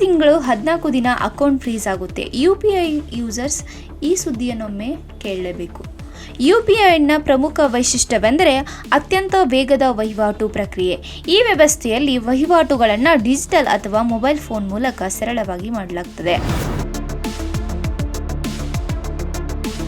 ತಿಂಗಳು ಹದಿನಾಲ್ಕು ದಿನ ಅಕೌಂಟ್ ಫ್ರೀಸ್ ಆಗುತ್ತೆ. ಯು ಪಿ ಐ ಯೂಸರ್ಸ್ ಈ ಸುದ್ದಿಯನ್ನೊಮ್ಮೆ ಕೇಳಲೇಬೇಕು. ಯು ಪಿ ಐನ ಪ್ರಮುಖ ವೈಶಿಷ್ಟ್ಯವೆಂದರೆ ಅತ್ಯಂತ ವೇಗದ ವಹಿವಾಟು ಪ್ರಕ್ರಿಯೆ. ಈ ವ್ಯವಸ್ಥೆಯಲ್ಲಿ ವಹಿವಾಟುಗಳನ್ನು ಡಿಜಿಟಲ್ ಅಥವಾ ಮೊಬೈಲ್ ಫೋನ್ ಮೂಲಕ ಸರಳವಾಗಿ ಮಾಡಲಾಗ್ತದೆ.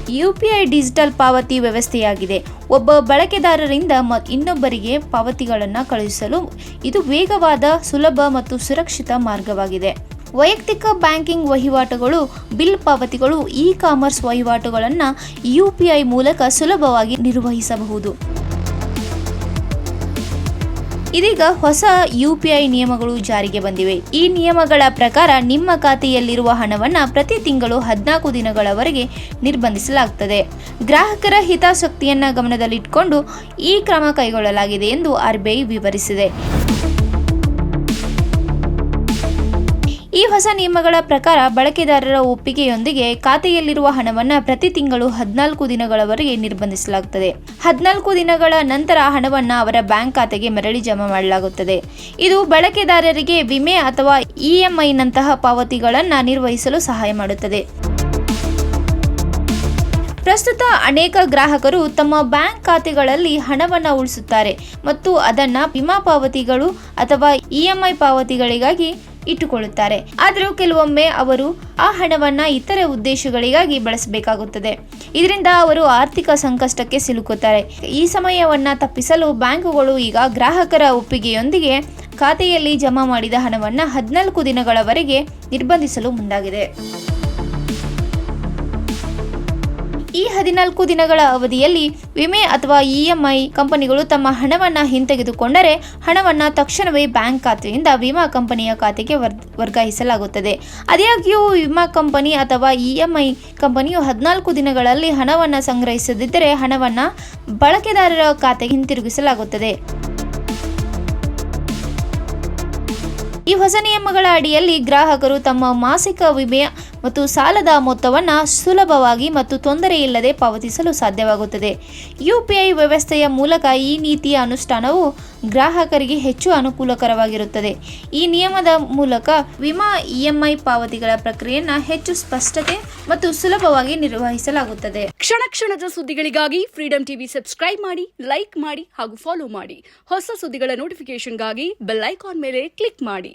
ಯು ಪಿ ಐ ಡಿಜಿಟಲ್ ಪಾವತಿ ವ್ಯವಸ್ಥೆಯಾಗಿದೆ. ಒಬ್ಬ ಬಳಕೆದಾರರಿಂದ ಮ, ಇನ್ನೊಬ್ಬರಿಗೆ ಪಾವತಿಗಳನ್ನು ಕಳುಹಿಸಲು ಇದು ವೇಗವಾದ, ಸುಲಭ ಮತ್ತು ಸುರಕ್ಷಿತ ಮಾರ್ಗವಾಗಿದೆ. ವೈಯಕ್ತಿಕ ಬ್ಯಾಂಕಿಂಗ್ ವಹಿವಾಟುಗಳು, ಬಿಲ್ ಪಾವತಿಗಳು ಇ ಕಾಮರ್ಸ್ ವಹಿವಾಟುಗಳನ್ನು ಯು ಮೂಲಕ ಸುಲಭವಾಗಿ ನಿರ್ವಹಿಸಬಹುದು. ಇದೀಗ ಹೊಸ ಯು ನಿಯಮಗಳು ಜಾರಿಗೆ ಬಂದಿವೆ. ಈ ನಿಯಮಗಳ ಪ್ರಕಾರ ನಿಮ್ಮ ಖಾತೆಯಲ್ಲಿರುವ ಹಣವನ್ನು ಪ್ರತಿ ತಿಂಗಳು ಹದಿನಾಲ್ಕು ದಿನಗಳವರೆಗೆ ನಿರ್ಬಂಧಿಸಲಾಗುತ್ತದೆ ಗ್ರಾಹಕರ ಹಿತಾಸಕ್ತಿಯನ್ನು ಗಮನದಲ್ಲಿಟ್ಟುಕೊಂಡು ಈ ಕ್ರಮ ಕೈಗೊಳ್ಳಲಾಗಿದೆ ಎಂದು ಆರ್ಬಿಐ ವಿವರಿಸಿದೆ. ಹೊಸ ನಿಯಮಗಳ ಪ್ರಕಾರ ಬಳಕೆದಾರರ ಒಪ್ಪಿಗೆಯೊಂದಿಗೆ ಖಾತೆಯಲ್ಲಿರುವ ಹಣವನ್ನು ಪ್ರತಿ ತಿಂಗಳು ಹದಿನಾಲ್ಕು ದಿನಗಳವರೆಗೆ ನಿರ್ಬಂಧಿಸಲಾಗುತ್ತದೆ. ಹದಿನಾಲ್ಕು ದಿನಗಳ ನಂತರ ಹಣವನ್ನು ಅವರ ಬ್ಯಾಂಕ್ ಖಾತೆಗೆ ಮರಳಿ ಜಮಾ ಮಾಡಲಾಗುತ್ತದೆ. ಇದು ಬಳಕೆದಾರರಿಗೆ ವಿಮೆ ಅಥವಾ ಇಎಂಐನಂತಹ ಪಾವತಿಗಳನ್ನು ನಿರ್ವಹಿಸಲು ಸಹಾಯ ಮಾಡುತ್ತದೆ. ಪ್ರಸ್ತುತ ಅನೇಕ ಗ್ರಾಹಕರು ತಮ್ಮ ಬ್ಯಾಂಕ್ ಖಾತೆಗಳಲ್ಲಿ ಹಣವನ್ನು ಉಳಿಸುತ್ತಾರೆ ಮತ್ತು ಅದನ್ನು ವಿಮಾ ಪಾವತಿಗಳು ಅಥವಾ ಇಎಂಐ ಪಾವತಿಗಳಿಗಾಗಿ ಇಟ್ಟುಕೊಳ್ಳುತ್ತಾರೆ. ಆದರೂ ಕೆಲವೊಮ್ಮೆ ಅವರು ಆ ಹಣವನ್ನು ಇತರೆ ಉದ್ದೇಶಗಳಿಗಾಗಿ ಬಳಸಬೇಕಾಗುತ್ತದೆ. ಇದರಿಂದ ಅವರು ಆರ್ಥಿಕ ಸಂಕಷ್ಟಕ್ಕೆ ಸಿಲುಕುತ್ತಾರೆ. ಈ ಸಮಯವನ್ನು ತಪ್ಪಿಸಲು ಬ್ಯಾಂಕುಗಳು ಈಗ ಗ್ರಾಹಕರ ಒಪ್ಪಿಗೆಯೊಂದಿಗೆ ಖಾತೆಯಲ್ಲಿ ಜಮಾ ಮಾಡಿದ ಹಣವನ್ನು ಹದಿನಾಲ್ಕು ದಿನಗಳವರೆಗೆ ನಿರ್ಬಂಧಿಸಲು ಮುಂದಾಗಿದೆ. ಈ ಹದಿನಾಲ್ಕು ದಿನಗಳ ಅವಧಿಯಲ್ಲಿ ವಿಮೆ ಅಥವಾ ಇಎಂಐ ಕಂಪನಿಗಳು ತಮ್ಮ ಹಣವನ್ನು ಹಿಂತೆಗೆದುಕೊಂಡರೆ ಹಣವನ್ನು ತಕ್ಷಣವೇ ಬ್ಯಾಂಕ್ ಖಾತೆಯಿಂದ ವಿಮಾ ಕಂಪನಿಯ ಖಾತೆಗೆ ವರ್, ವರ್ಗಾಯಿಸಲಾಗುತ್ತದೆ. ಆದಾಗ್ಯೂ ವಿಮಾ ಕಂಪನಿ ಅಥವಾ ಇಎಂಐ ಕಂಪನಿಯು ಹದಿನಾಲ್ಕು ದಿನಗಳಲ್ಲಿ ಹಣವನ್ನು ಸಂಗ್ರಹಿಸದಿದ್ದರೆ ಹಣವನ್ನು ಬಳಕೆದಾರರ ಖಾತೆಗೆ ಹಿಂತಿರುಗಿಸಲಾಗುತ್ತದೆ. ಈ ಹೊಸ ನಿಯಮಗಳ ಅಡಿಯಲ್ಲಿ ಗ್ರಾಹಕರು ತಮ್ಮ ಮಾಸಿಕ ವಿಮೆ ಮತ್ತು ಸಾಲದ ಮೊತ್ತವನ್ನು ಸುಲಭವಾಗಿ ಮತ್ತು ತೊಂದರೆಯಿಲ್ಲದೆ ಪಾವತಿಸಲು ಸಾಧ್ಯವಾಗುತ್ತದೆ. ಯು ಪಿ ಐ ವ್ಯವಸ್ಥೆಯ ಮೂಲಕ ಈ ನೀತಿಯ ಅನುಷ್ಠಾನವು ಗ್ರಾಹಕರಿಗೆ ಹೆಚ್ಚು ಅನುಕೂಲಕರವಾಗಿರುತ್ತದೆ. ಈ ನಿಯಮದ ಮೂಲಕ ವಿಮಾ ಇಎಂಐ ಪಾವತಿಗಳ ಪ್ರಕ್ರಿಯೆಯನ್ನು ಹೆಚ್ಚು ಸ್ಪಷ್ಟತೆ ಮತ್ತು ಸುಲಭವಾಗಿ ನಿರ್ವಹಿಸಲಾಗುತ್ತದೆ. ಕ್ಷಣ ಕ್ಷಣದ ಸುದ್ದಿಗಳಿಗಾಗಿ ಫ್ರೀಡಂ ಟಿವಿ ಸಬ್ಸ್ಕ್ರೈಬ್ ಮಾಡಿ ಲೈಕ್ ಮಾಡಿ ಹಾಗೂ ಫಾಲೋ ಮಾಡಿ. ಹೊಸ ಸುದ್ದಿಗಳ ನೋಟಿಫಿಕೇಶನ್ಗಾಗಿ ಬೆಲ್ ಐಕಾನ್ ಮೇಲೆ ಕ್ಲಿಕ್ ಮಾಡಿ.